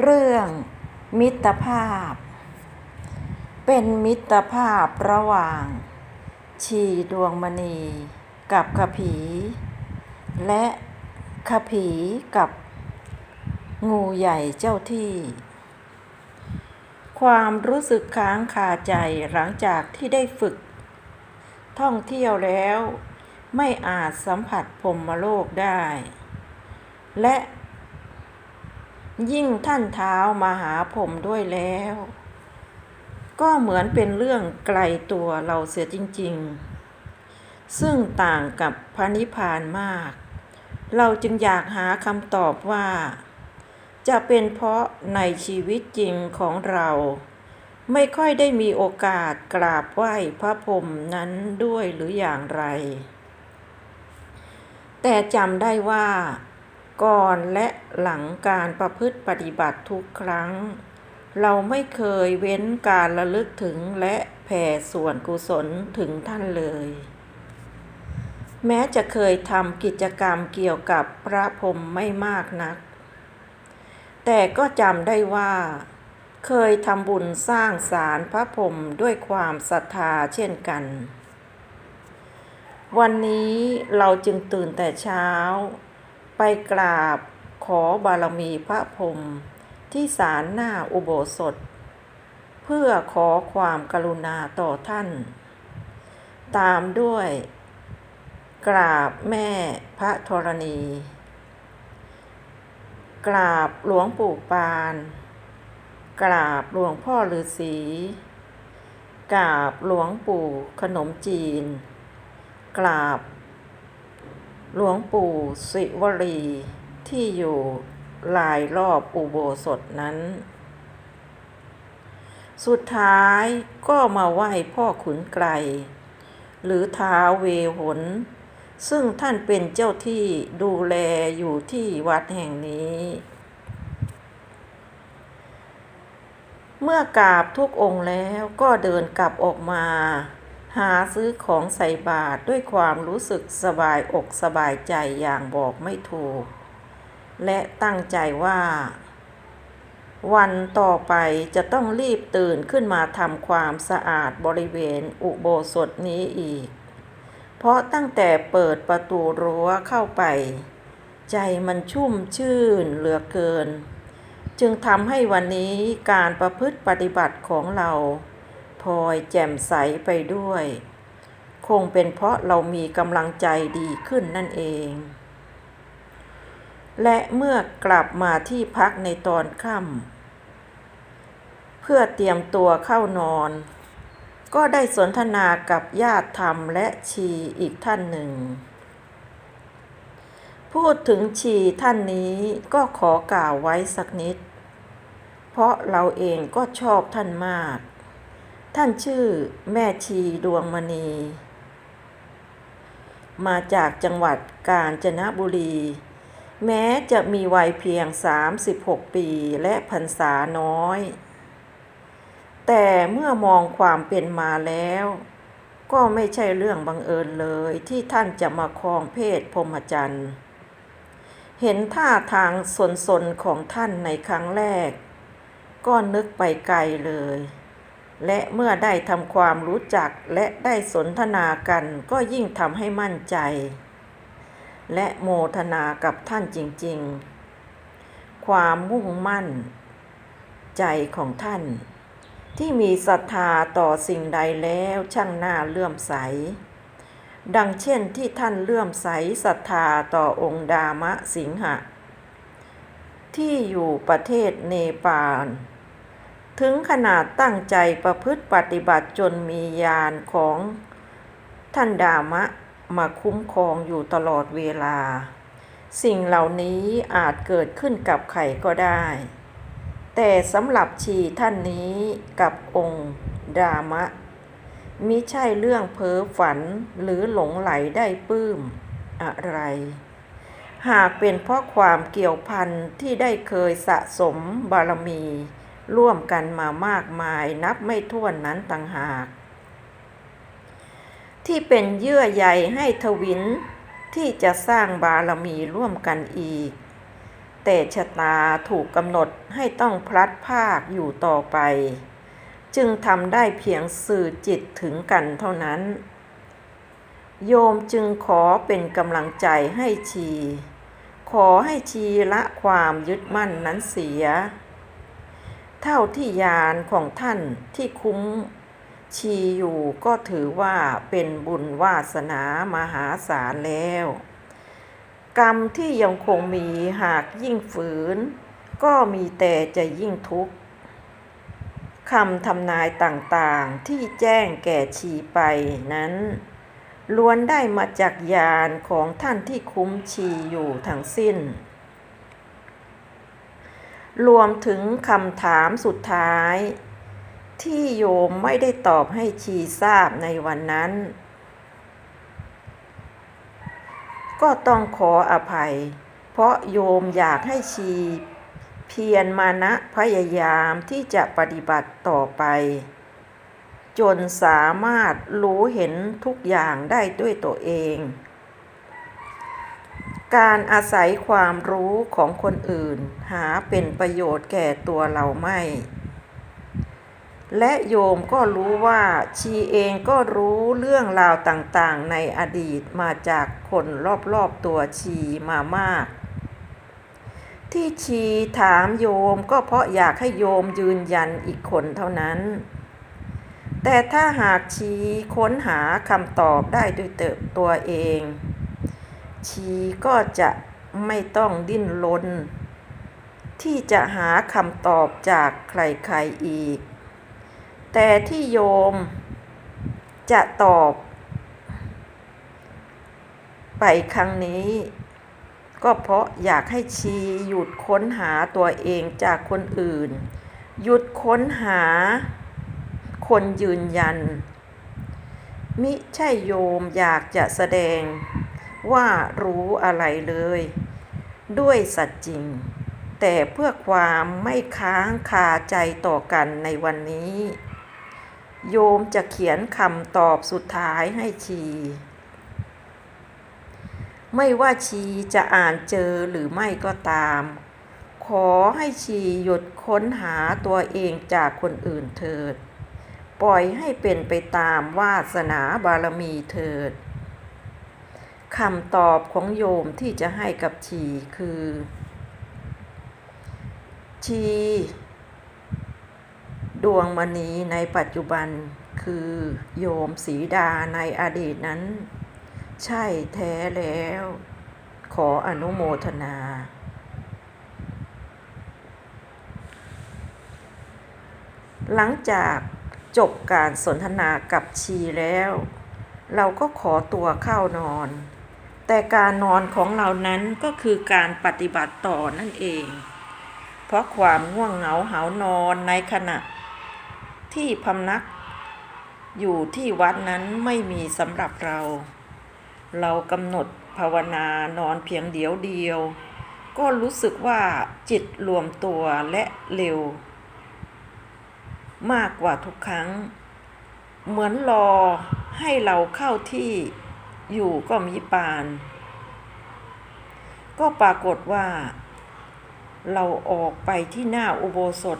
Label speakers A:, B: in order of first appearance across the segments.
A: เรื่องมิตรภาพ เป็นมิตรภาพระหว่าง ชีดวงมณี กับขผี และขผีกับ งูใหญ่เจ้าที่ ความรู้สึกค้างคาใจหลังจากที่ได้ฝึก ท่องเที่ยวแล้ว ไม่อาจสัมผัสพรมโลกได้ และ ยิ่งท่านเท้ามาหาผมด้วยแล้ว ก็เหมือนเป็นเรื่องไกลตัวเราเสียจริง ๆ ซึ่งต่างกับพระนิพพานมาก เราจึงอยากหาคำตอบว่า จะเป็นเพราะในชีวิตจริงของเราไม่ค่อยได้มีโอกาสกราบไหว้พระพรหมนั้นด้วยหรืออย่างไร แต่จำได้ว่า ก่อนและหลังการประพฤติปฏิบัติทุกครั้ง เราไม่เคยเว้นการระลึกถึงและแผ่ส่วนกุศลถึงท่านเลย แม้จะเคยทำกิจกรรมเกี่ยวกับพระพรหมไม่มากนัก แต่ก็จำได้ว่า เคยทำบุญสร้างศาลพระพรหมด้วยความศรัทธาเช่นกันวันนี้เราจึงตื่นแต่เช้า ไปกราบขอบารมีพระพรมที่ศาลหน้าอุโบสถ เพื่อขอความกรุณาต่อท่าน ตามด้วย กราบแม่พระธรณี กราบหลวงปู่ปาน กราบหลวงพ่อฤาษีกราบหลวงปู่ขนมจีน กราบ หลวงปู่สิวลีที่อยู่ลายรอบอุโบสถนั้น สุดท้ายก็มาไหว้พ่อขุนไกล หรือท้าเวหน ซึ่งท่านเป็นเจ้าที่ดูแลอยู่ที่วัดแห่งนี้ เมื่อกราบทุกองค์แล้วก็เดินกลับออกมา หาซื้อของใส่บาตรด้วยความรู้สึกสบายอกสบายใจอย่างบอกไม่ถูก และตั้งใจว่า วันต่อไปจะต้องรีบตื่นขึ้นมาทำความสะอาดบริเวณอุโบสถนี้อีก เพราะตั้งแต่เปิดประตูรั้วเข้าไป ใจมันชุ่มชื่นเหลือเกิน จึงทำให้วันนี้การประพฤติปฏิบัติของเรา พลอยแจ่มใสไปด้วย คงเป็นเพราะเรามีกำลังใจดีขึ้นนั่นเอง และเมื่อกลับมาที่พักในตอนค่ำเพื่อเตรียมตัวเข้านอน ก็ได้สนทนากับญาติธรรมและชีอีกท่านหนึ่งพูดถึงชีท่านนี้ก็ขอกล่าวไว้สักนิด เพราะเราเองก็ชอบท่านมาก ท่านชื่อแม่ชีดวงมณี มาจากจังหวัดกาญจนบุรี แม้จะมีวัยเพียง 36 ปีและพรรษาน้อย แต่เมื่อมองความเป็นมาแล้ว ก็ไม่ใช่เรื่องบังเอิญเลยที่ท่านจะมาครองเพศพรหมจรรย์เห็นท่าทางสนๆของท่านในครั้งแรก ก็นึกไปไกลเลย และเมื่อได้ทำความรู้จักและได้สนทนากันก็ยิ่งทำให้มั่นใจ และโมทนากับท่านจริง ๆ ความมุ่งมั่น ใจของท่าน ที่มีศรัทธาต่อสิ่งใดแล้วช่างน่าเลื่อมใส ดังเช่นที่ท่านเลื่อมใสศรัทธาต่อองค์ดามะสิงหะ ที่อยู่ประเทศเนปาล ถึงขนาดตั้งใจประพฤติปฏิบัติจนมียานของท่านดามะมาคุ้มครองอยู่ตลอดเวลา สิ่งเหล่านี้อาจเกิดขึ้นกับใครก็ได้ แต่สำหรับชีท่านนี้กับองค์ดามะมิใช่เรื่องเพ้อฝันหรือหลงไหลได้ปลื้มอะไร หากเป็นเพราะความเกี่ยวพันที่ได้เคยสะสมบารมี ร่วมกันมามากมายนับไม่ถ้วนนั้นต่างหาก ที่เป็นเยื่อใยให้ทวินที่จะสร้างบารมีร่วมกันอีก แต่ชะตาถูกกำหนดให้ต้องพลัดพากอยู่ต่อไป จึงทำได้เพียงสื่อจิตถึงกันเท่านั้น โยมจึงขอเป็นกำลังใจให้ชี ขอให้ชีละความยึดมั่นนั้นเสีย เท่าที่ยานของท่านที่คุ้มชีอยู่ก็ถือว่าเป็นบุญวาสนามหาศาลแล้ว กรรมที่ยังคงมีหากยิ่งฝืน ก็มีแต่จะยิ่งทุกข์คำทำนายต่างๆที่แจ้งแก่ชีไปนั้น ล้วนได้มาจากญาณของท่านที่คุ้มชีอยู่ทั้งสิ้น รวมถึงคำถามสุดท้าย ที่โยมไม่ได้ตอบให้ชีทราบในวันนั้น ก็ต้องขออภัย เพราะโยมอยากให้ชี เพียรมานะพยายามที่จะปฏิบัติต่อไป จนสามารถรู้เห็นทุกอย่างได้ด้วยตัวเอง การอาศัยความรู้ของคนอื่น หาเป็นประโยชน์แก่ตัวเราไม่ และโยมก็รู้ว่าชีเองก็รู้เรื่องราวต่างๆ ในอดีตมาจากคนรอบๆตัวชีมามาก ที่ชีถามโยมก็เพราะอยากให้โยมยืนยันอีกคนเท่านั้น แต่ถ้าหากชีค้นหาคำตอบได้ด้วยเติบตัวเอง ชีก็จะไม่ต้องดิ้นรนที่จะหาคำตอบจากใครๆอีก แต่ที่โยมจะตอบ ไปครั้งนี้ ก็เพราะอยากให้ชีหยุดค้นหาตัวเองจากคนอื่น หยุดค้นหาคนยืนยัน มิใช่โยมอยากจะแสดง ว่ารู้อะไรเลย ด้วยสัจจริง แต่เพื่อความไม่ค้างคาใจต่อกันในวันนี้ โยมจะเขียนคำตอบสุดท้ายให้ชี ไม่ว่าชีจะอ่านเจอหรือไม่ก็ตาม ขอให้ชีหยุดค้นหาตัวเองจากคนอื่นเถิด ปล่อยให้เป็นไปตามวาสนาบารมีเถิด คำตอบของโยมที่จะให้กับชีคือ ชี ดวงมณีในปัจจุบันคือโยมสีดาในอดีตนั้น ใช่แท้แล้ว ขออนุโมทนา หลังจากจบการสนทนากับชีแล้ว เราก็ขอตัวเข้านอน แต่การนอนของเรานั้นก็คือการปฏิบัติต่อนั่นเอง เพราะความง่วงเหงาหานอนในขณะ ที่พำนัก อยู่ที่วัดนั้นไม่มีสำหรับเรา เรากำหนดภาวนานอนเพียงเดียวเดียว ก็รู้สึกว่าจิตรวมตัวและเร็ว มากกว่าทุกครั้ง เหมือนรอให้เราเข้าที่ อยู่ก็มีปาน ก็ปรากฏว่า เราออกไปที่หน้าอุโบสถ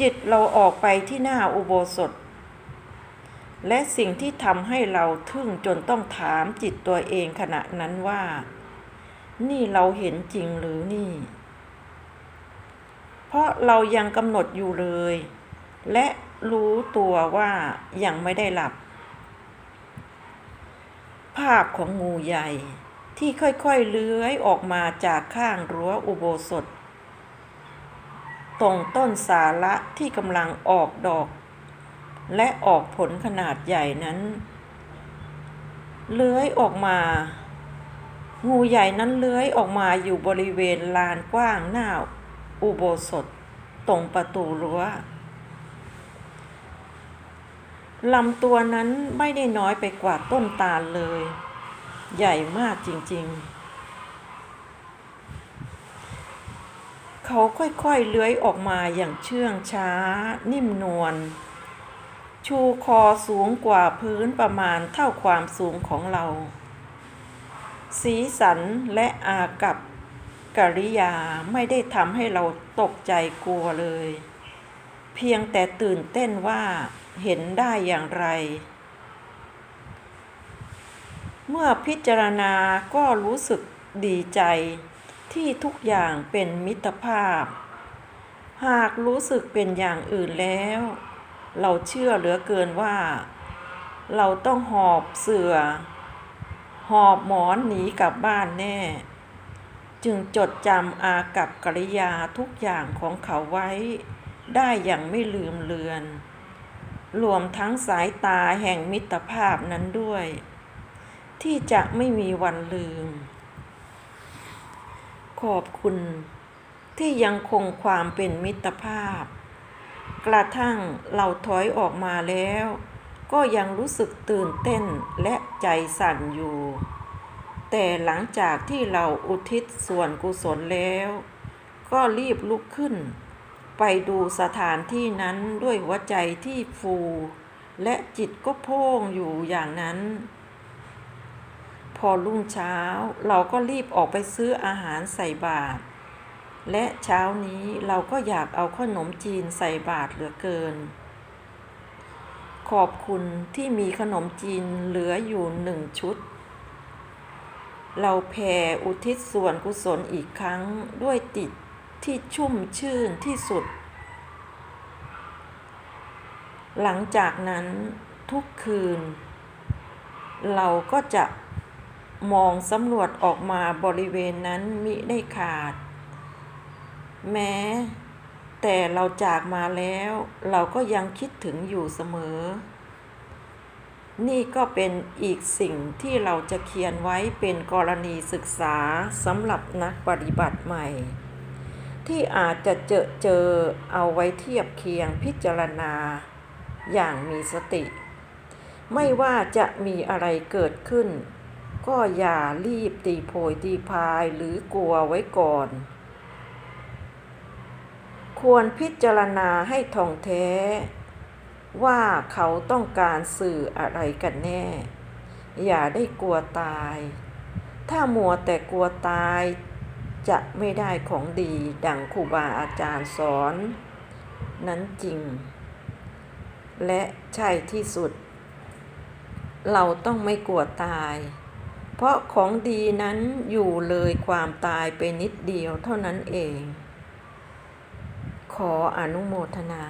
A: จิตเราออกไปที่หน้าอุโบสถ และสิ่งที่ทำให้เราทึ่งจนต้องถามจิตตัวเองขณะนั้นว่า นี่เราเห็นจริงหรือนี่ เพราะเรายังกำหนดอยู่เลย และรู้ตัวว่ายังไม่ได้หลับ ภาพของงูใหญ่ที่ค่อยๆเลื้อยออกมาจากข้างรั้วอุโบสถ ตรงต้นสาระที่กำลังออกดอก และออกผลขนาดใหญ่นั้น เลื้อยออกมา งูใหญ่นั้นเลื้อยออกมาอยู่บริเวณลานกว้างหน้าอุโบสถ ตรงประตูรั้ว ลำตัวนั้นไม่ได้น้อยไปกว่าต้นตาลเลย ใหญ่มากจริงๆ เขาค่อยๆเลื้อยออกมาอย่างเชื่องช้า นิ่มนวล ชูคอสูงกว่าพื้นประมาณเท่าความสูงของเรา สีสันและอากับกริยาไม่ได้ทำให้เราตกใจกลัวเลย เพียงแต่ตื่นเต้นว่า เห็นได้อย่างไร เมื่อพิจารณาก็รู้สึกดีใจที่ทุกอย่างเป็นมิตรภาพ หากรู้สึกเป็นอย่างอื่นแล้ว เราเชื่อเหลือเกินว่า เราต้องหอบเสือหอบหมอนหนีกลับบ้านแน่ จึงจดจำอากับกริยาทุกอย่างของเขาไว้ ได้อย่างไม่ลืมเลือน รวมทั้งสายตาแห่งมิตรภาพนั้นด้วย ที่จะไม่มีวันลืม ขอบคุณที่ยังคงความเป็นมิตรภาพ กระทั่งเราถอยออกมาแล้ว ก็ยังรู้สึกตื่นเต้นและใจสั่นอยู่ แต่หลังจากที่เราอุทิศส่วนกุศลแล้ว ก็รีบลุกขึ้น ไปดูสถานที่นั้นด้วยหัวใจที่ฟู และจิตก็โพ่งอยู่อย่างนั้น พอรุ่งเช้าเราก็รีบออกไปซื้ออาหารใส่บาตรและเช้านี้เราก็อยากเอาขนมจีนใส่บาตรเหลือเกิน ขอบคุณที่มีขนมจีนเหลืออยู่หนึ่งชุด เราแผ่อุทิศส่วนกุศลอีกครั้งด้วยติด ที่ชุ่มชื่นที่สุด หลังจากนั้นทุกคืน เราก็จะมองสำรวจออกมาบริเวณนั้นมิได้ขาด แม้ แต่เราจากมาแล้ว เราก็ยังคิดถึงอยู่เสมอ นี่ก็เป็นอีกสิ่งที่เราจะเขียนไว้เป็นกรณีศึกษาสำหรับนักปฏิบัติใหม่ ที่อาจจะเจอเจอเอาไว้เทียบเคียงพิจารณาอย่างมีสติ ไม่ว่าจะมีอะไรเกิดขึ้น ก็อย่ารีบตีโพยตีพายหรือกลัวไว้ก่อน ควรพิจารณาให้ท่องแท้ ว่าเขาต้องการสื่ออะไรกันแน่ อย่าได้กลัวตาย ถ้ามัวแต่กลัวตาย จะไม่ได้ของดีดังครูบาอาจารย์สอน นั้นจริง และใช่ที่สุด เราต้องไม่กลัวตาย เพราะของดีนั้นอยู่เลยความตายไปนิดเดียวเท่านั้นเอง ขออนุโมทนา